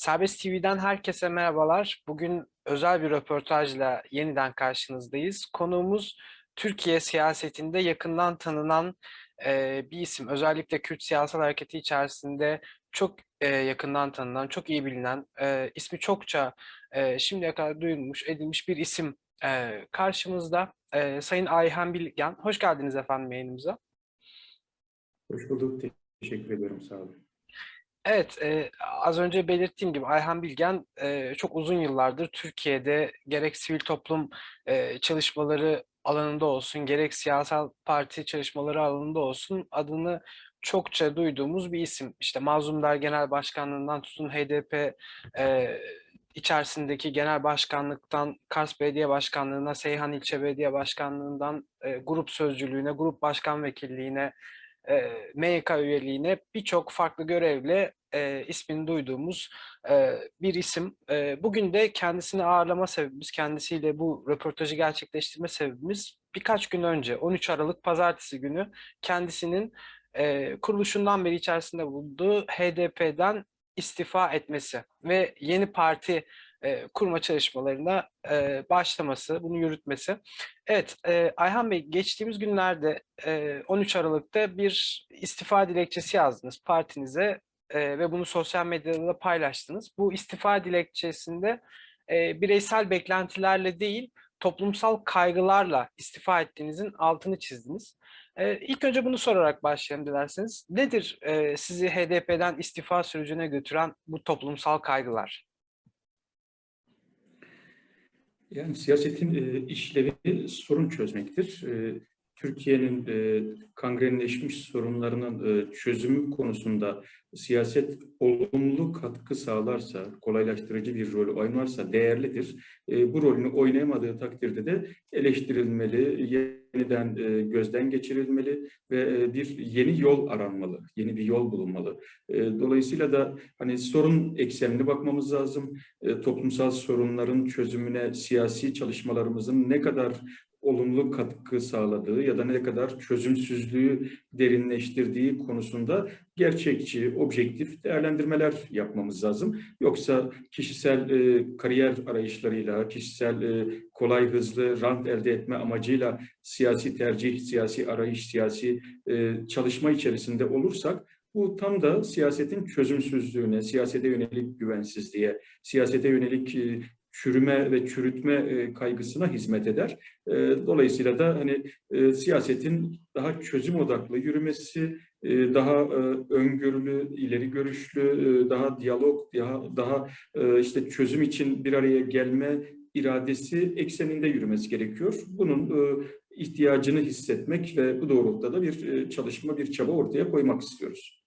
Serbest TV'den herkese merhabalar. Bugün özel bir röportajla yeniden karşınızdayız. Konuğumuz Türkiye siyasetinde yakından tanınan e, bir isim. Özellikle Kürt siyasal hareketi içerisinde çok e, yakından tanınan, çok iyi bilinen, e, ismi çokça e, şimdiye kadar duyulmuş, edilmiş bir isim e, karşımızda. E, Sayın Ayhan Bilgen. Hoş geldiniz efendim yayınımıza. Hoş bulduk. Teşekkür ediyorum. Sağ olun. Evet, e, az önce belirttiğim gibi Ayhan Bilgen e, çok uzun yıllardır Türkiye'de gerek sivil toplum e, çalışmaları alanında olsun, gerek siyasal parti çalışmaları alanında olsun adını çokça duyduğumuz bir isim. İşte Mazlumlar Genel Başkanlığından tutun HDP e, içerisindeki genel başkanlıktan Kars Belediye Başkanlığı'na, Seyhan İlçe Belediye Başkanlığı'ndan e, grup sözcülüğüne, grup başkan vekilliğine, e, MYK üyeliğine birçok farklı görevle e, ismini duyduğumuz e, bir isim. E, bugün de kendisini ağırlama sebebimiz, kendisiyle bu röportajı gerçekleştirme sebebimiz birkaç gün önce 13 Aralık Pazartesi günü kendisinin e, kuruluşundan beri içerisinde bulunduğu HDP'den istifa etmesi ve yeni parti e, kurma çalışmalarına e, başlaması, bunu yürütmesi. Evet, e, Ayhan Bey geçtiğimiz günlerde e, 13 Aralık'ta bir istifa dilekçesi yazdınız partinize e, ve bunu sosyal medyada da paylaştınız. Bu istifa dilekçesinde e, bireysel beklentilerle değil, toplumsal kaygılarla istifa ettiğinizin altını çizdiniz. E, ilk önce bunu sorarak başlayalım dilerseniz. Nedir e, sizi HDP'den istifa sürecine götüren bu toplumsal kaygılar? Yani siyasetin e, işlevi sorun çözmektir. E, Türkiye'nin e, kangrenleşmiş sorunlarının e, çözümü konusunda siyaset olumlu katkı sağlarsa, kolaylaştırıcı bir rol oynarsa değerlidir. E, bu rolünü oynayamadığı takdirde de eleştirilmeli, yeniden e, gözden geçirilmeli ve e, bir yeni yol aranmalı, yeni bir yol bulunmalı. E, dolayısıyla da hani sorun eksenli bakmamız lazım. E, toplumsal sorunların çözümüne siyasi çalışmalarımızın ne kadar olumlu katkı sağladığı ya da ne kadar çözümsüzlüğü derinleştirdiği konusunda gerçekçi, objektif değerlendirmeler yapmamız lazım. Yoksa kişisel e, kariyer arayışlarıyla, kişisel e, kolay hızlı rant elde etme amacıyla siyasi tercih, siyasi arayış, siyasi e, çalışma içerisinde olursak bu tam da siyasetin çözümsüzlüğüne, siyasete yönelik güvensizliğe, siyasete yönelik e, çürüme ve çürütme e, kaygısına hizmet eder. E, dolayısıyla da hani e, siyasetin daha çözüm odaklı yürümesi, daha öngörülü, ileri görüşlü, daha diyalog, daha daha işte çözüm için bir araya gelme iradesi ekseninde yürümesi gerekiyor. Bunun ihtiyacını hissetmek ve bu doğrultuda da bir çalışma, bir çaba ortaya koymak istiyoruz.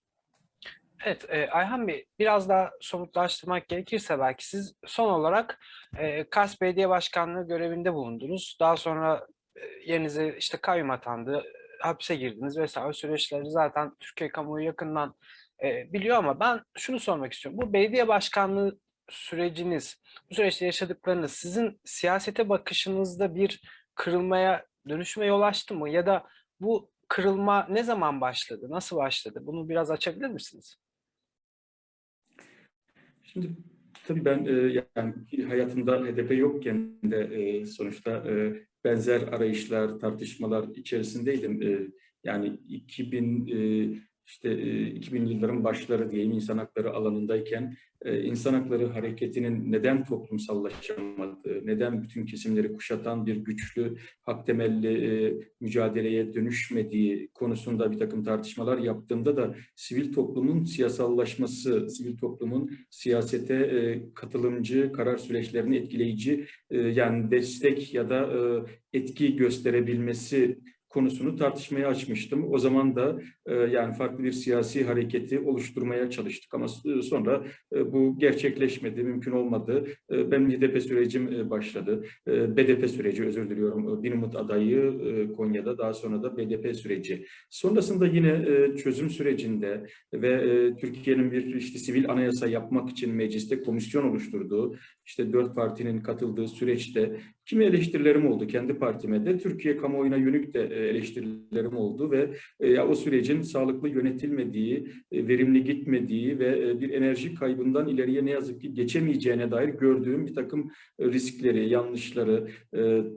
Evet, e, Ayhan Bey biraz daha somutlaştırmak gerekirse belki siz son olarak e, Kars Belediye Başkanlığı görevinde bulundunuz. Daha sonra e, yerinize işte kayyum atandı, hapse girdiniz vesaire o süreçleri zaten Türkiye kamuoyu yakından e, biliyor ama ben şunu sormak istiyorum. Bu belediye başkanlığı süreciniz, bu süreçte yaşadıklarınız sizin siyasete bakışınızda bir kırılmaya, dönüşüme yol açtı mı? Ya da bu kırılma ne zaman başladı, nasıl başladı? Bunu biraz açabilir misiniz? Şimdi tabii ben e, yani hayatımda HDP yokken de e, sonuçta e, benzer arayışlar, tartışmalar içerisindeydim. E, yani 2000 e, işte 2000 yılların başları diyeyim insan hakları alanındayken insan hakları hareketinin neden toplumsallaşamadığı, neden bütün kesimleri kuşatan bir güçlü hak temelli mücadeleye dönüşmediği konusunda bir takım tartışmalar yaptığımda da sivil toplumun siyasallaşması, sivil toplumun siyasete katılımcı, karar süreçlerini etkileyici yani destek ya da etki gösterebilmesi konusunu tartışmaya açmıştım. O zaman da e, yani farklı bir siyasi hareketi oluşturmaya çalıştık ama sonra e, bu gerçekleşmedi, mümkün olmadı. E, benim HDP sürecim e, başladı. E, BDP süreci özür diliyorum. Binumut adayı e, Konya'da daha sonra da BDP süreci. Sonrasında yine e, çözüm sürecinde ve e, Türkiye'nin bir işte sivil anayasa yapmak için mecliste komisyon oluşturduğu, işte dört partinin katıldığı süreçte Kimi eleştirilerim oldu kendi partime de, Türkiye kamuoyuna yönelik de e, eleştirilerim oldu ve e, o sürecin sağlıklı yönetilmediği, e, verimli gitmediği ve bir enerji kaybından ileriye ne yazık ki geçemeyeceğine dair gördüğüm bir takım riskleri, yanlışları,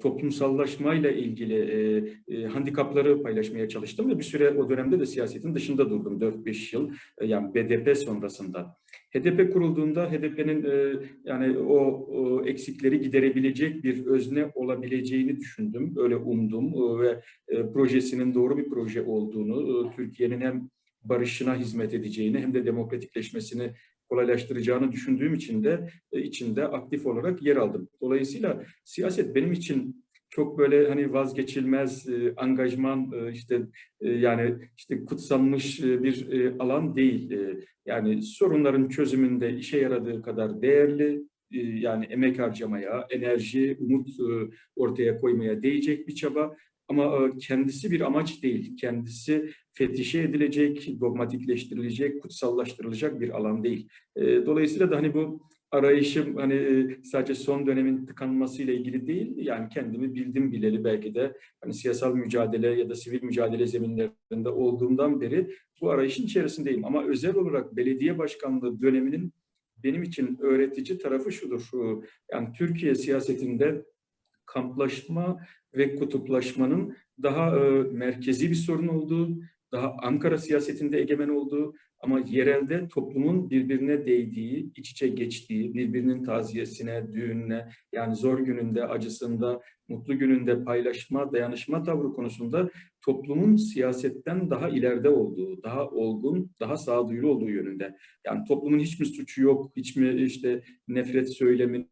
toplumsallaşmayla ilgili handikapları paylaşmaya çalıştım ve bir süre o dönemde de siyasetin dışında durdum 4-5 yıl yani BDP sonrasında. HDP kurulduğunda HDP'nin e, yani o, o eksikleri giderebilecek bir özne olabileceğini düşündüm, öyle umdum e, ve e, projesinin doğru bir proje olduğunu, e, Türkiye'nin hem barışına hizmet edeceğini hem de demokratikleşmesini kolaylaştıracağını düşündüğüm için de e, içinde aktif olarak yer aldım. Dolayısıyla siyaset benim için çok böyle hani vazgeçilmez e, angajman e, işte e, yani işte kutsanmış e, bir e, alan değil. E, yani sorunların çözümünde işe yaradığı kadar değerli, e, yani emek harcamaya, enerji, umut e, ortaya koymaya değecek bir çaba. Ama e, kendisi bir amaç değil, kendisi fetişe edilecek, dogmatikleştirilecek, kutsallaştırılacak bir alan değil. E, Dolayısıyla da hani bu arayışım hani e, sadece son dönemin tıkanmasıyla ilgili değil, yani kendimi bildim bileli belki de hani siyasal mücadele ya da sivil mücadele zeminlerinde olduğumdan beri bu arayışın içerisindeyim. Ama özel olarak belediye başkanlığı döneminin benim için öğretici tarafı şudur. Şu, yani Türkiye siyasetinde kamplaşma ve kutuplaşmanın daha e, merkezi bir sorun olduğu, daha Ankara siyasetinde egemen olduğu ama yerelde toplumun birbirine değdiği, iç içe geçtiği, birbirinin taziyesine, düğününe, yani zor gününde, acısında, mutlu gününde paylaşma, dayanışma tavrı konusunda toplumun siyasetten daha ileride olduğu, daha olgun, daha sağduyulu olduğu yönünde. Yani toplumun hiç mi suçu yok, hiç mi işte nefret söylemine,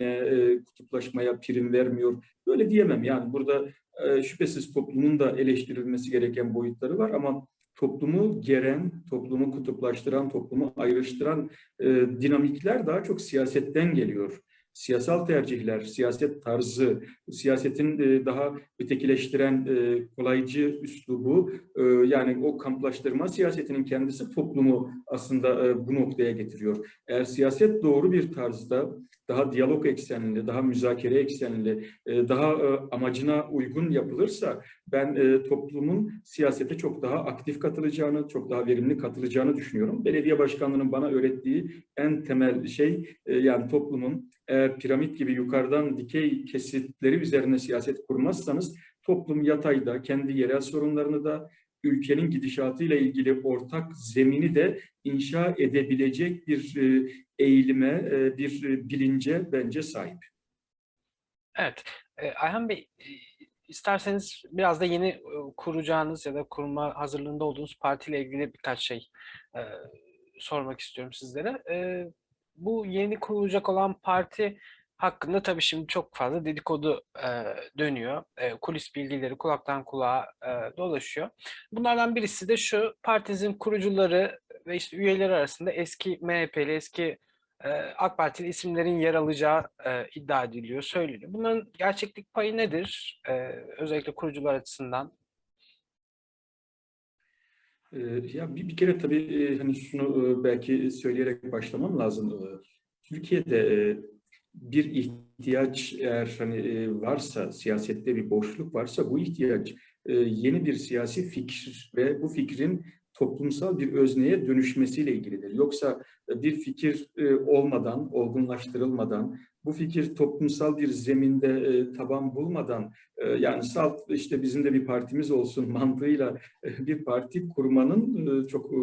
e, kutuplaşmaya prim vermiyor. Böyle diyemem. Yani burada e, şüphesiz toplumun da eleştirilmesi gereken boyutları var ama toplumu geren, toplumu kutuplaştıran, toplumu ayrıştıran e, dinamikler daha çok siyasetten geliyor. Siyasal tercihler, siyaset tarzı, siyasetin e, daha ötekileştiren e, kolaycı üslubu, e, yani o kamplaştırma siyasetinin kendisi toplumu aslında e, bu noktaya getiriyor. Eğer siyaset doğru bir tarzda, daha diyalog eksenli, daha müzakere eksenli, e, daha e, amacına uygun yapılırsa ben e, toplumun siyasete çok daha aktif katılacağını, çok daha verimli katılacağını düşünüyorum. Belediye başkanlığının bana öğrettiği en temel şey yani toplumun eğer piramit gibi yukarıdan dikey kesitleri üzerine siyaset kurmazsanız toplum yatayda kendi yerel sorunlarını da ülkenin gidişatıyla ilgili ortak zemini de inşa edebilecek bir e, eğilime, e, bir e, bilince bence sahip. Evet. Ayhan Bey, isterseniz biraz da yeni kuracağınız ya da kurma hazırlığında olduğunuz partiyle ilgili birkaç şey sormak istiyorum sizlere. Bu yeni kurulacak olan parti hakkında tabii şimdi çok fazla dedikodu e, dönüyor. E, kulis bilgileri kulaktan kulağa e, dolaşıyor. Bunlardan birisi de şu, partinizin kurucuları ve işte üyeleri arasında eski MHP'li, eski e, AK Partili isimlerin yer alacağı e, iddia ediliyor, söyleniyor. Bunların gerçeklik payı nedir? E, özellikle kurucular açısından. Ya bir, bir kere tabii hani şunu belki söyleyerek başlamam lazım. Türkiye'de bir ihtiyaç eğer hani e, varsa, siyasette bir boşluk varsa bu ihtiyaç e, yeni bir siyasi fikir ve bu fikrin toplumsal bir özneye dönüşmesiyle ilgilidir. Yoksa e, bir fikir olmadan, olgunlaştırılmadan, bu fikir toplumsal bir zeminde e, taban bulmadan, e, yani salt işte bizim de bir partimiz olsun mantığıyla e, bir parti kurmanın e, çok e,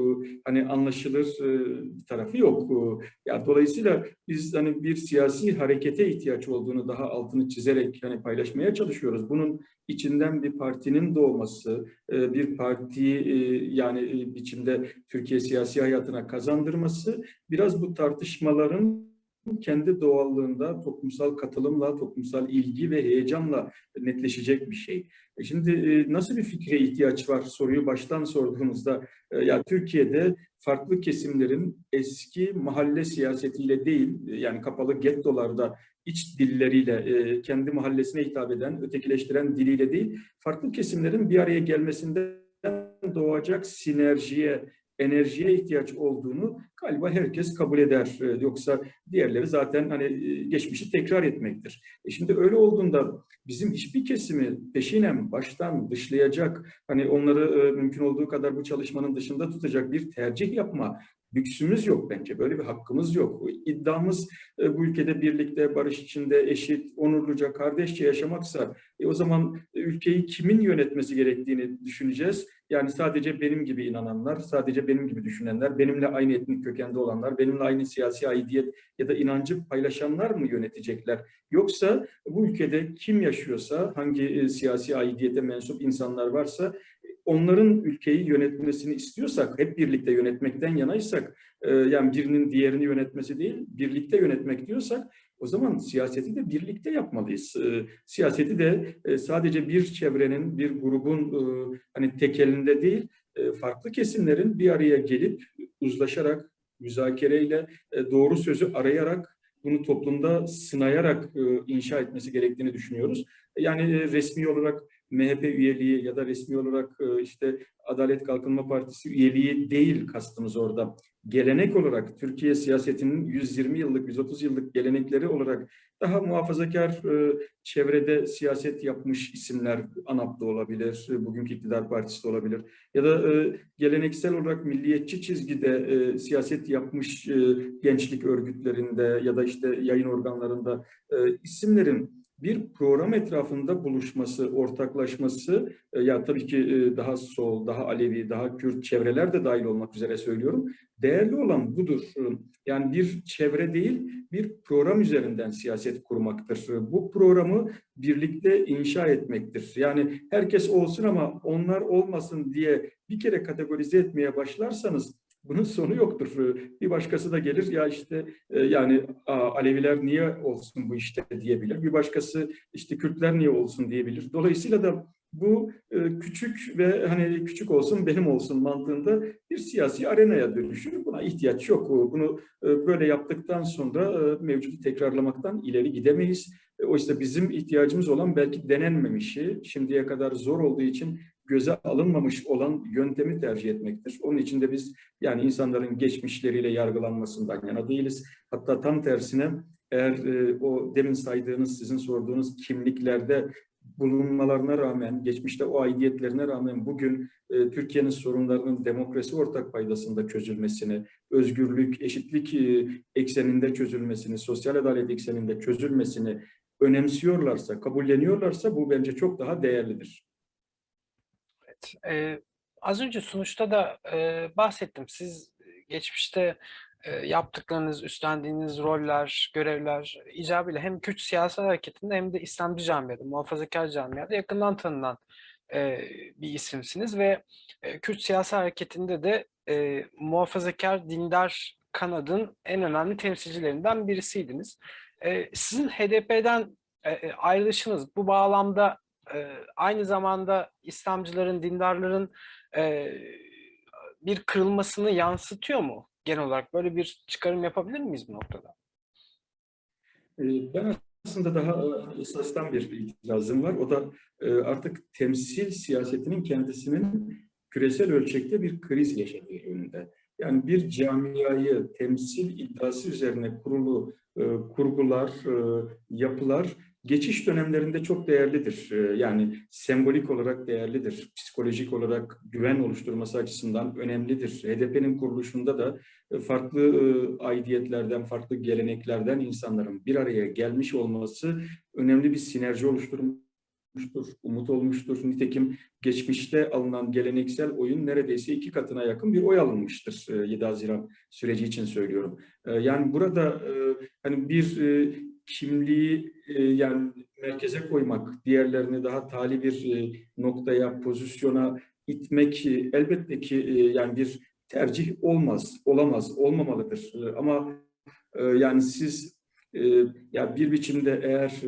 hani anlaşılır e, tarafı yok. E, Ya dolayısıyla biz hani bir siyasi harekete ihtiyaç olduğunu daha altını çizerek hani paylaşmaya çalışıyoruz. Bunun içinden bir partinin doğması, e, bir partiyi e, yani e, biçimde Türkiye siyasi hayatına kazandırması biraz bu tartışmaların kendi doğallığında toplumsal katılımla, toplumsal ilgi ve heyecanla netleşecek bir şey. E Şimdi e, nasıl bir fikre ihtiyaç var soruyu baştan sorduğumuzda e, ya Türkiye'de farklı kesimlerin eski mahalle siyasetiyle değil yani kapalı gettolarda iç dilleriyle kendi mahallesine hitap eden, ötekileştiren diliyle değil farklı kesimlerin bir araya gelmesinden doğacak sinerjiye enerjiye ihtiyaç olduğunu galiba herkes kabul eder. E, Yoksa diğerleri zaten hani e, geçmişi tekrar etmektir. E şimdi öyle olduğunda bizim hiçbir kesimi peşinen baştan dışlayacak, hani onları e, mümkün olduğu kadar bu çalışmanın dışında tutacak bir tercih yapma lüksümüz yok bence. Böyle bir hakkımız yok. İddiamız e, bu ülkede birlikte, barış içinde, eşit, onurluca, kardeşçe yaşamaksa e, o zaman ülkeyi kimin yönetmesi gerektiğini düşüneceğiz. Yani sadece benim gibi inananlar, sadece benim gibi düşünenler, benimle aynı etnik kökende olanlar, benimle aynı siyasi aidiyet ya da inancı paylaşanlar mı yönetecekler? Yoksa bu ülkede kim yaşıyorsa, hangi e, siyasi aidiyete mensup insanlar varsa onların ülkeyi yönetmesini istiyorsak, hep birlikte yönetmekten yanaysak, e, yani birinin diğerini yönetmesi değil, birlikte yönetmek diyorsak, o zaman siyaseti de birlikte yapmalıyız. E, siyaseti de e, sadece bir çevrenin, bir grubun hani tek elinde değil, farklı kesimlerin bir araya gelip uzlaşarak, müzakereyle, doğru sözü arayarak, bunu toplumda sınayarak inşa etmesi gerektiğini düşünüyoruz. Yani resmi olarak MHP üyeliği ya da resmi olarak e, işte Adalet Kalkınma Partisi üyeliği değil kastımız orada. Gelenek olarak Türkiye siyasetinin 120 yıllık, 130 yıllık gelenekleri olarak daha muhafazakar e, çevrede siyaset yapmış isimler ANAP'ta olabilir, e, bugünkü iktidar partisi de olabilir. Ya da geleneksel olarak milliyetçi çizgide siyaset yapmış gençlik örgütlerinde ya da işte yayın organlarında isimlerin bir program etrafında buluşması, ortaklaşması, e, ya tabii ki e, daha sol, daha Alevi, daha Kürt çevreler de dahil olmak üzere söylüyorum. Değerli olan budur. Yani bir çevre değil, bir program üzerinden siyaset kurmaktır. Bu programı birlikte inşa etmektir. Yani herkes olsun ama onlar olmasın diye bir kere kategorize etmeye başlarsanız bunun sonu yoktur. Bir başkası da gelir ya işte e, yani Aleviler niye olsun bu işte diyebilir. Bir başkası işte Kürtler niye olsun diyebilir. Dolayısıyla da bu e, küçük ve hani küçük olsun benim olsun mantığında bir siyasi arenaya dönüşür. Buna ihtiyaç yok. Bunu e, böyle yaptıktan sonra mevcudu tekrarlamaktan ileri gidemeyiz. Oysa bizim ihtiyacımız olan belki denenmemişi, şimdiye kadar zor olduğu için göze alınmamış olan yöntemi tercih etmektir. Onun için de biz yani insanların geçmişleriyle yargılanmasından yana değiliz. Hatta tam tersine eğer e, o demin saydığınız, sizin sorduğunuz kimliklerde bulunmalarına rağmen, geçmişte o aidiyetlerine rağmen bugün e, Türkiye'nin sorunlarının demokrasi ortak paydasında çözülmesini, özgürlük, eşitlik e, ekseninde çözülmesini, sosyal adalet ekseninde çözülmesini önemsiyorlarsa, kabulleniyorlarsa bu bence çok daha değerlidir. Eee, az önce sunuşta da, eee, bahsettim. Siz, geçmişte, yaptıklarınız, üstlendiğiniz roller, görevler icabıyla hem Kürt siyasi hareketinde hem de İslamcı camiada, muhafazakâr camiada yakından tanınan, eee, bir isimsiniz ve, eee, Kürt siyasi hareketinde de, eee, muhafazakâr dindar kanadın en önemli temsilcilerinden birisiydiniz. Eee, sizin HDP'den, eee, ayrılışınız bu bağlamda Aynı zamanda İslamcıların, dindarların, bir kırılmasını yansıtıyor mu genel olarak? Böyle bir çıkarım yapabilir miyiz bu noktada? Ben aslında daha esastan bir itirazım var. O da artık temsil siyasetinin kendisinin küresel ölçekte bir kriz yaşadığı yönünde. Yani bir camiayı temsil iddiası üzerine kurulu kurgular, yapılar geçiş dönemlerinde çok değerlidir. Ee, yani sembolik olarak değerlidir. Psikolojik olarak güven oluşturması açısından önemlidir. HDP'nin kuruluşunda da e, farklı e, aidiyetlerden, farklı geleneklerden insanların bir araya gelmiş olması önemli bir sinerji oluşturmuştur, umut olmuştur. Nitekim geçmişte alınan geleneksel oyun neredeyse iki katına yakın bir oy alınmıştır 7 e, Haziran süreci için söylüyorum. Yani burada hani bir kimliği e, yani merkeze koymak, diğerlerini daha tali bir e, noktaya, pozisyona itmek e, elbette ki yani bir tercih olmaz, olamaz, olmamalıdır. Ama yani siz e, ya bir biçimde eğer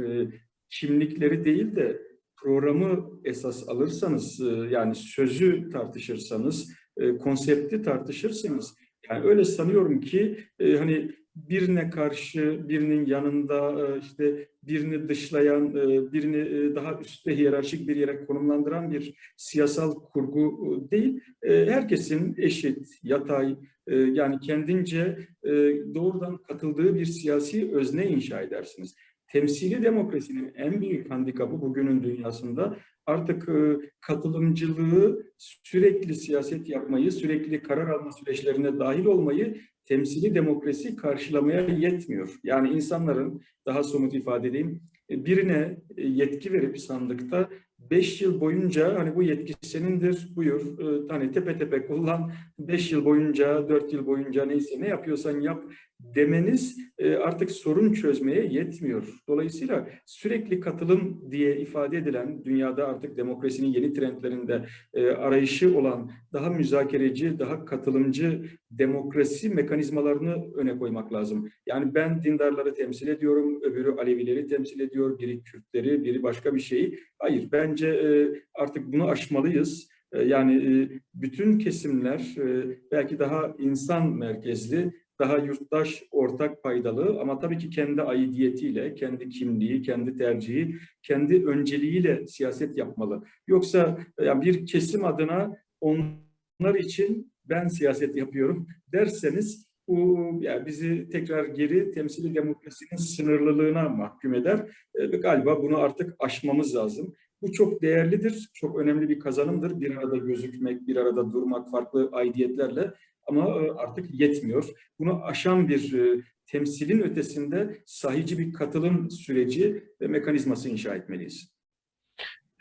kimlikleri değil de programı esas alırsanız, yani sözü tartışırsanız, konsepti tartışırsanız, yani öyle sanıyorum ki hani birine karşı, birinin yanında, e, işte birini dışlayan, e, birini e, daha üstte hiyerarşik bir yere konumlandıran bir siyasal kurgu değil. Herkesin eşit, yatay, yani kendince doğrudan katıldığı bir siyasi özne inşa edersiniz. Temsili demokrasinin en büyük handikapı bugünün dünyasında artık e, katılımcılığı, sürekli siyaset yapmayı, sürekli karar alma süreçlerine dahil olmayı temsili demokrasi karşılamaya yetmiyor. Yani insanların, daha somut ifade edeyim, e, birine e, yetki verip sandıkta beş yıl boyunca hani bu yetki senindir, buyur, hani tepe tepe kullan, beş yıl boyunca, dört yıl boyunca neyse ne yapıyorsan yap demeniz e, artık sorun çözmeye yetmiyor. Dolayısıyla sürekli katılım diye ifade edilen dünyada artık demokrasinin yeni trendlerinde e, arayışı olan daha müzakereci, daha katılımcı demokrasi mekanizmalarını öne koymak lazım. Yani ben dindarları temsil ediyorum, öbürü Alevileri temsil ediyor, biri Kürtleri, biri başka bir şeyi. Hayır, bence e, artık bunu aşmalıyız. Yani bütün kesimler belki daha insan merkezli, daha yurttaş, ortak paydalı ama tabii ki kendi aidiyetiyle, kendi kimliği, kendi tercihi, kendi önceliğiyle siyaset yapmalı. Yoksa yani bir kesim adına onlar için ben siyaset yapıyorum derseniz bu yani bizi tekrar geri temsili demokrasinin sınırlılığına mahkum eder. E, ve galiba bunu artık aşmamız lazım. Bu çok değerlidir, çok önemli bir kazanımdır. Bir arada gözükmek, bir arada durmak farklı aidiyetlerle ama e, artık yetmiyor. Bunu aşan bir e, temsilin ötesinde sahici bir katılım süreci ve mekanizması inşa etmeliyiz.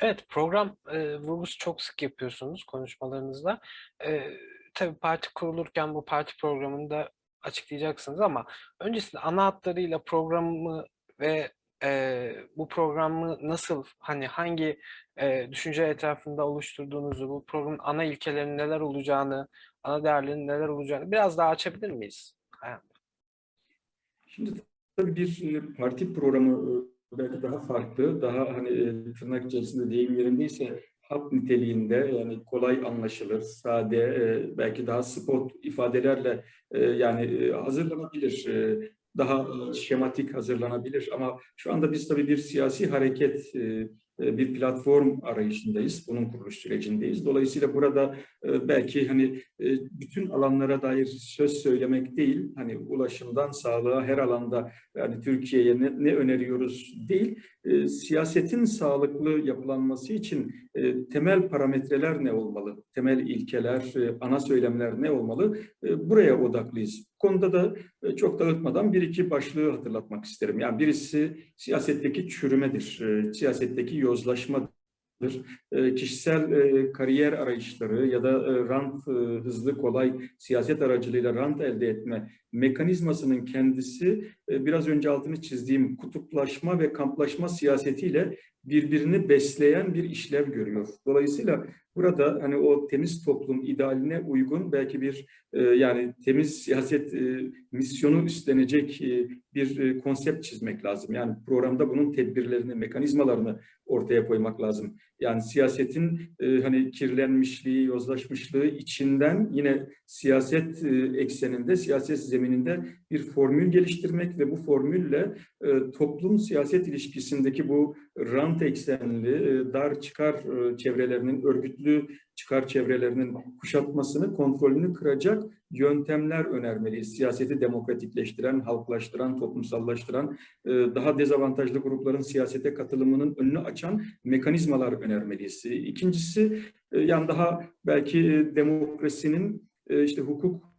Evet, program e, vurgusu çok sık yapıyorsunuz konuşmalarınızda. E, tabii parti kurulurken bu parti programını da açıklayacaksınız ama öncesinde ana hatlarıyla programı ve e, bu programı nasıl, hani hangi e, düşünce etrafında oluşturduğunuzu, bu programın ana ilkelerinin neler olacağını, ana değerlerinin neler olacağını biraz daha açabilir miyiz? Şimdi tabii bir e, parti programı e, belki daha farklı, daha hani e, tırnak içerisinde deyim yerindeyse hap niteliğinde yani kolay anlaşılır, sade, belki daha spot ifadelerle yani hazırlanabilir. Daha e, şematik hazırlanabilir. Ama şu anda biz tabii bir siyasi hareket, e, bir platform arayışındayız. Bunun kuruluş sürecindeyiz. Dolayısıyla burada e, belki hani e, bütün alanlara dair söz söylemek değil, hani ulaşımdan sağlığa her alanda yani Türkiye'ye ne, ne öneriyoruz değil, e, siyasetin sağlıklı yapılanması için e, temel parametreler ne olmalı, temel ilkeler, e, ana söylemler ne olmalı, e, buraya odaklıyız. Bu konuda da e, çok dağıtmadan bir iki başlığı hatırlatmak isterim. Yani birisi siyasetteki çürümedir, e, siyasetteki yozlaşmadır. E, kişisel e, kariyer arayışları ya da e, rant, e, hızlı, kolay siyaset aracılığıyla rant elde etme mekanizmasının kendisi e, biraz önce altını çizdiğim kutuplaşma ve kamplaşma siyasetiyle birbirini besleyen bir işlev görüyor. Dolayısıyla burada hani o temiz toplum idealine uygun belki bir e, yani temiz siyaset e, misyonu üstlenecek e, bir e, konsept çizmek lazım. Yani programda bunun tedbirlerini, mekanizmalarını ortaya koymak lazım. Yani siyasetin e, hani kirlenmişliği, yozlaşmışlığı içinden yine siyaset e, ekseninde, siyaset zemininde bir formül geliştirmek ve bu formülle e, toplum siyaset ilişkisindeki bu rant eksenli, e, dar çıkar e, çevrelerinin, örgütlü çıkar çevrelerinin kuşatmasını, kontrolünü kıracak yöntemler önermeliyiz. Siyaseti demokratikleştiren, halklaştıran, toplumsallaştıran, e, daha dezavantajlı grupların siyasete katılımının önünü açan mekanizmalar önermeliyiz. İkincisi, yani daha belki demokrasinin işte hukuk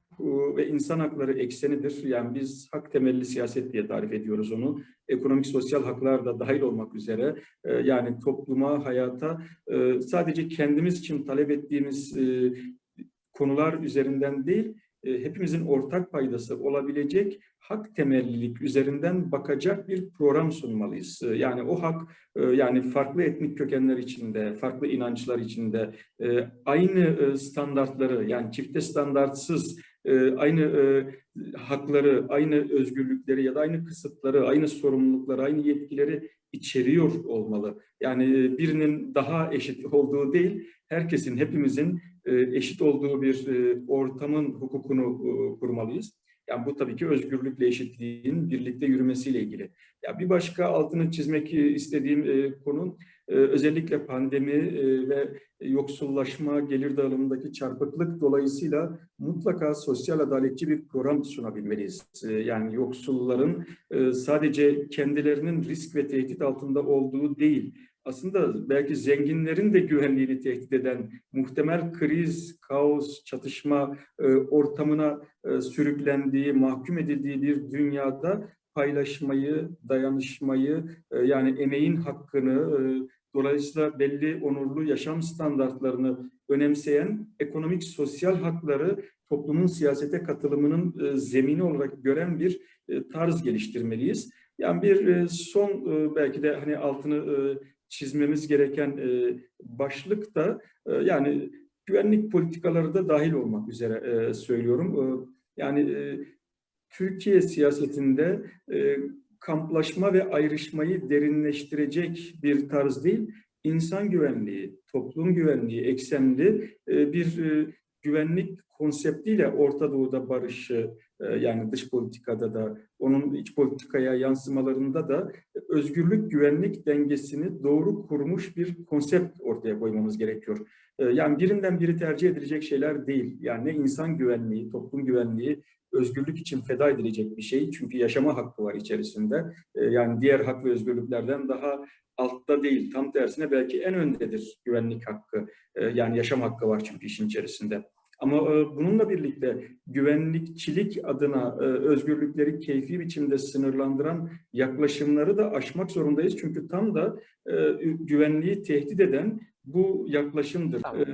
ve insan hakları eksenidir. Yani biz hak temelli siyaset diye tarif ediyoruz onu. Ekonomik, sosyal haklar da dahil olmak üzere e, yani topluma, hayata e, sadece kendimiz için talep ettiğimiz e, konular üzerinden değil, hepimizin ortak paydası olabilecek hak temellilik üzerinden bakacak bir program sunmalıyız. Yani o hak yani farklı etnik kökenler içinde, farklı inançlar içinde aynı standartları yani çifte standartsız e, aynı e, hakları, aynı özgürlükleri ya da aynı kısıtları, aynı sorumlulukları, aynı yetkileri içeriyor olmalı. Yani e, birinin daha eşit olduğu değil, herkesin, hepimizin e, eşit olduğu bir ortamın hukukunu kurmalıyız. Yani bu tabii ki özgürlükle eşitliğin birlikte yürümesiyle ilgili. Ya bir başka altını çizmek istediğim e, konu özellikle pandemi e, ve yoksullaşma, gelir dağılımındaki çarpıklık dolayısıyla mutlaka sosyal adaletçi bir program sunabilmeliyiz. E, yani yoksulların e, sadece kendilerinin risk ve tehdit altında olduğu değil, aslında belki zenginlerin de güvenliğini tehdit eden muhtemel kriz, kaos, çatışma e, ortamına sürüklendiği, mahkum edildiği bir dünyada paylaşmayı, dayanışmayı, e, yani emeğin hakkını, e, dolayısıyla belli onurlu yaşam standartlarını önemseyen ekonomik sosyal hakları toplumun siyasete katılımının e, zemini olarak gören bir tarz geliştirmeliyiz. Yani bir son belki de hani altını çizmemiz gereken başlık da yani güvenlik politikaları da dahil olmak üzere söylüyorum. Yani e, Türkiye siyasetinde e, kamplaşma ve ayrışmayı derinleştirecek bir tarz değil, insan güvenliği, toplum güvenliği eksenli e, bir e, güvenlik konseptiyle Orta Doğu'da barışı e, yani dış politikada da onun iç politikaya yansımalarında da özgürlük güvenlik dengesini doğru kurmuş bir konsept ortaya koymamız gerekiyor. E, yani birinden biri tercih edilecek şeyler değil. Yani ne insan güvenliği, toplum güvenliği özgürlük için feda edilecek bir şey. Çünkü yaşama hakkı var içerisinde. E, yani diğer hak ve özgürlüklerden daha altta değil. Tam tersine belki en öndedir güvenlik hakkı. Yani yaşam hakkı var çünkü işin içerisinde. Ama e, bununla birlikte güvenlikçilik adına e, özgürlükleri keyfi biçimde sınırlandıran yaklaşımları da aşmak zorundayız. Çünkü tam da e, güvenliği tehdit eden bu yaklaşımdır. Tamam. E,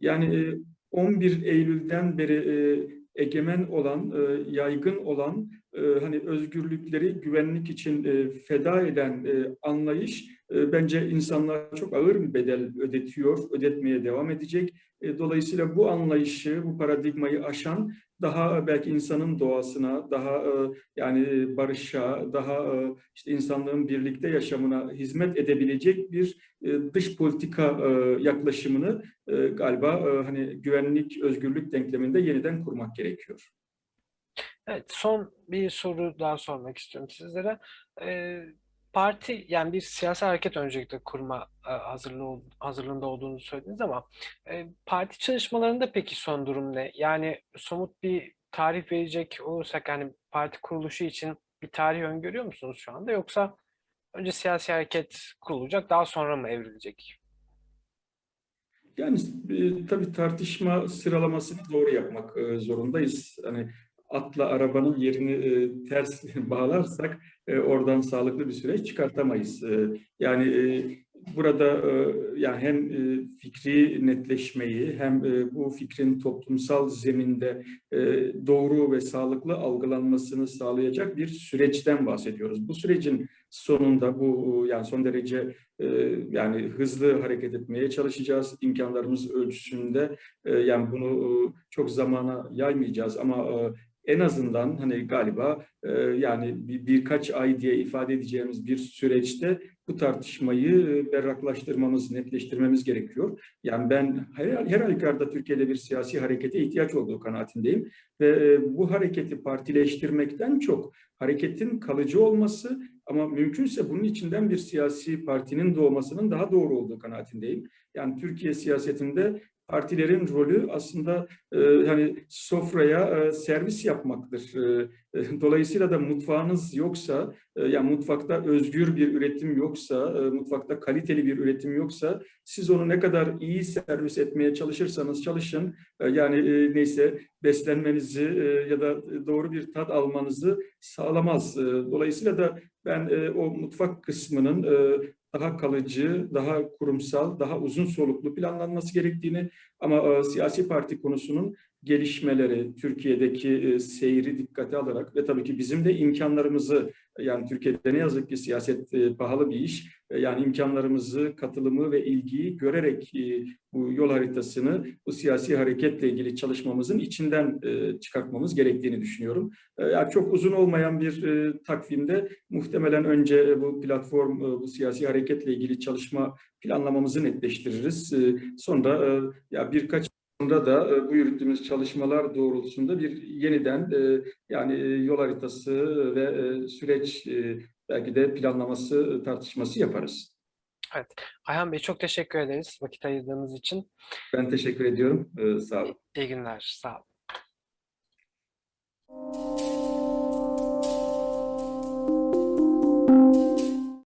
yani e, 11 Eylül'den beri e, egemen olan, e, yaygın olan e, hani özgürlükleri güvenlik için e, feda eden e, anlayış e, bence insanlar çok ağır bir bedel ödetiyor, ödetmeye devam edecek. E, dolayısıyla bu anlayışı, bu paradigmayı aşan daha belki insanın doğasına, daha e, yani barışa, daha e, işte insanlığın birlikte yaşamına hizmet edebilecek bir e, dış politika e, yaklaşımını e, galiba e, hani güvenlik, özgürlük denkleminde yeniden kurmak gerekiyor. Evet, son bir soru daha sormak istiyorum sizlere. Ee, parti yani bir siyasi hareket öncelikle kurma e, hazırlığı, hazırlığında olduğunu söylediniz ama e, parti çalışmalarında peki son durum ne? Yani somut bir tarih verecek olursak yani parti kuruluşu için bir tarih öngörüyor musunuz şu anda yoksa önce siyasi hareket kurulacak daha sonra mı evrilecek? Yani e, tabii tartışma sıralamasını doğru yapmak e, zorundayız. Hani atla arabanın yerini e, ters bağlarsak e, oradan sağlıklı bir süreç çıkartamayız. E, yani e, burada e, yani hem e, fikri netleşmeyi hem e, bu fikrin toplumsal zeminde e, doğru ve sağlıklı algılanmasını sağlayacak bir süreçten bahsediyoruz. Bu sürecin sonunda bu yani son derece e, yani hızlı hareket etmeye çalışacağız imkanlarımız ölçüsünde. E, yani bunu e, çok zamana yaymayacağız ama e, en azından hani galiba e, yani bir, birkaç ay diye ifade edeceğimiz bir süreçte bu tartışmayı e, berraklaştırmamız, netleştirmemiz gerekiyor. Yani ben her, her halükarda Türkiye'de bir siyasi harekete ihtiyaç olduğu kanaatindeyim. Ve e, bu hareketi partileştirmekten çok hareketin kalıcı olması ama mümkünse bunun içinden bir siyasi partinin doğmasının daha doğru olduğu kanaatindeyim. Yani Türkiye siyasetinde partilerin rolü aslında e, hani sofraya e, servis yapmaktır. E, e, dolayısıyla da mutfağınız yoksa, e, yani mutfakta özgür bir üretim yoksa, e, mutfakta kaliteli bir üretim yoksa, siz onu ne kadar iyi servis etmeye çalışırsanız çalışın, e, yani e, neyse beslenmenizi e, ya da doğru bir tat almanızı sağlamaz. E, dolayısıyla da ben e, o mutfak kısmının e, daha kalıcı, daha kurumsal, daha uzun soluklu planlanması gerektiğini ama e, siyasi parti konusunun gelişmeleri, Türkiye'deki e, seyri dikkate alarak ve tabii ki bizim de imkanlarımızı yani Türkiye'de ne yazık ki siyaset e, pahalı bir iş. E, yani imkanlarımızı, katılımı ve ilgiyi görerek bu yol haritasını bu siyasi hareketle ilgili çalışmamızın içinden çıkartmamız gerektiğini düşünüyorum. Yani çok uzun olmayan bir takvimde muhtemelen önce bu platform, bu siyasi hareketle ilgili çalışma planlamamızı netleştiririz. Sonra ya birkaç Bunda da e, bu yürüttüğümüz çalışmalar doğrultusunda bir yeniden e, yani e, yol haritası ve süreç belki de planlaması tartışması yaparız. Evet. Ayhan Bey çok teşekkür ederiz vakit ayırdığınız için. Ben teşekkür ediyorum. Sağ olun. İyi günler. Sağ olun.